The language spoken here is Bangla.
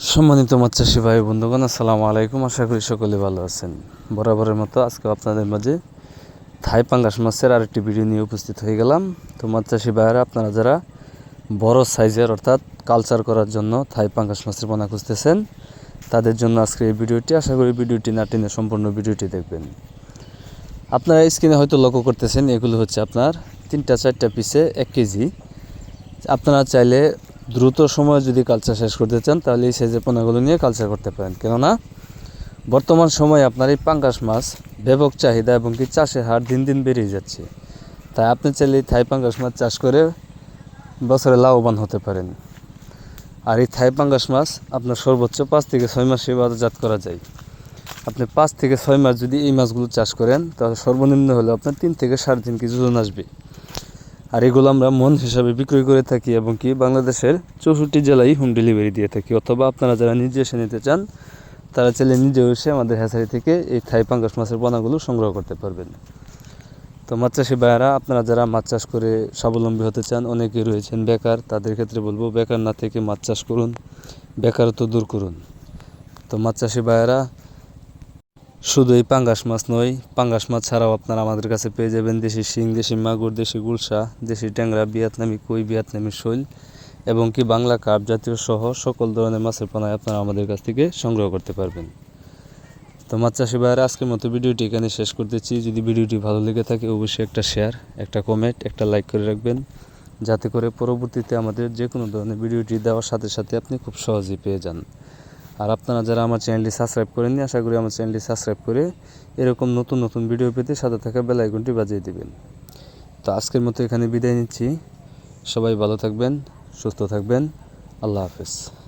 সম্মানিত চাষি ভাই বন্ধুগণ, আসসালামু আলাইকুম। আশা করি সকলে ভালো আছেন। বরাবরের মতো আজকে আপনাদের মাঝে থাই পাঙ্গাস মাছের আরেকটি ভিডিও নিয়ে উপস্থিত হয়ে গেলাম। তো চাষি ভাইয়েরা, আপনারা যারা বড় সাইজের অর্থাৎ কালচার করার জন্য থাই পাঙ্গাস মাছের পোনা খুঁজতেছেন, তাদের জন্য আজকে এই ভিডিওটি, আশা করি ভিডিওটি না টেনে সম্পূর্ণ ভিডিওটি দেখবেন। আপনারা স্ক্রিনে হয়তো লক্ষ্য করতেছেন, এগুলো হচ্ছে আপনার তিনটা, চারটা পিসে এক কেজি। আপনারা চাইলে দ্রুত সময়ে যদি কালচার শেষ করতে চান, তাহলে এই সাইজের পোনাগুলো নিয়ে কালচার করতে পারেন। কেননা, বর্তমান সময়ে আপনার এই পাঙ্গাস মাছ ব্যাপক চাহিদা এবং কি চাষের হার দিন দিন বেড়েই যাচ্ছে। তাই আপনি চাইলে এই থাই পাঙ্গাস মাছ চাষ করে বছরে লাভবান হতে পারেন। আর এই থাই পাঙ্গাস মাছ আপনার সর্বোচ্চ পাঁচ থেকে ছয় মাসে বাজারজাত করা যায়। আপনি পাঁচ থেকে ছয় মাস যদি এই মাছগুলো চাষ করেন, তাহলে সর্বনিম্ন হলে আপনার তিন থেকে সাড়ে তিন কেজি ওজন আসবে। আর এগুলো আমরা মন হিসাবে বিক্রয় করে থাকি এবং কি বাংলাদেশের চৌষট্টি জেলায় হোম ডেলিভারি দিয়ে থাকি। অথবা আপনারা যারা নিজে এসে নিতে চান, তারা চাইলে নিজেও এসে আমাদের হ্যাচারি থেকে এই থাই পাঙ্গাস মাছের পোনাগুলো সংগ্রহ করতে পারবেন। তো মাছ চাষি ভাইয়ারা, আপনারা যারা মাছ চাষ করে স্বাবলম্বী হতে চান, অনেকে রয়েছেন বেকার, তাদের ক্ষেত্রে বলব বেকার না থেকে মাছ চাষ করুন, বেকারত্ব দূর করুন। তো মাছ চাষি ভাইয়ারা শুধু এই পাঙ্গাস মাছ নয়, পাঙ্গাস মাছ ছাড়াও আপনারা আমাদের কাছে পেয়ে যাবেন দেশি শিং, দেশি মাগুর, দেশি গুলশা, দেশি ট্যাংরা, ভিয়েতনামি কই, ভিয়েতনামি শৈল এবং কি বাংলা কাপ জাতীয় সহ সকল ধরনের মাছের পোনায় আপনারা আমাদের কাছ থেকে সংগ্রহ করতে পারবেন। তো মাছ চাষি ভাইয়েরা, আজকের মতো ভিডিওটি এখানে শেষ করতেছি। যদি ভিডিওটি ভালো লেগে থাকে, অবশ্যই একটা শেয়ার একটা কমেন্ট একটা লাইক করে রাখবেন। যাতে করে পরবর্তীতে আমাদের যে কোনো ধরনের ভিডিওটি দেওয়ার সাথে সাথে আপনি খুব সহজেই পেয়ে যান। আর আপনারা যারা আমার চ্যানেলটি সাবস্ক্রাইব করেননি, আশা করি আমার চ্যানেলটি সাবস্ক্রাইব করে এরকম নতুন নতুন ভিডিও পেতে সাথে থাকা বেল আইকনটি বাজিয়ে দেবেন। তো আজকের মতো এখানে বিদায় নিচ্ছি। সবাই ভালো থাকবেন, সুস্থ থাকবেন। আল্লাহ হাফেজ।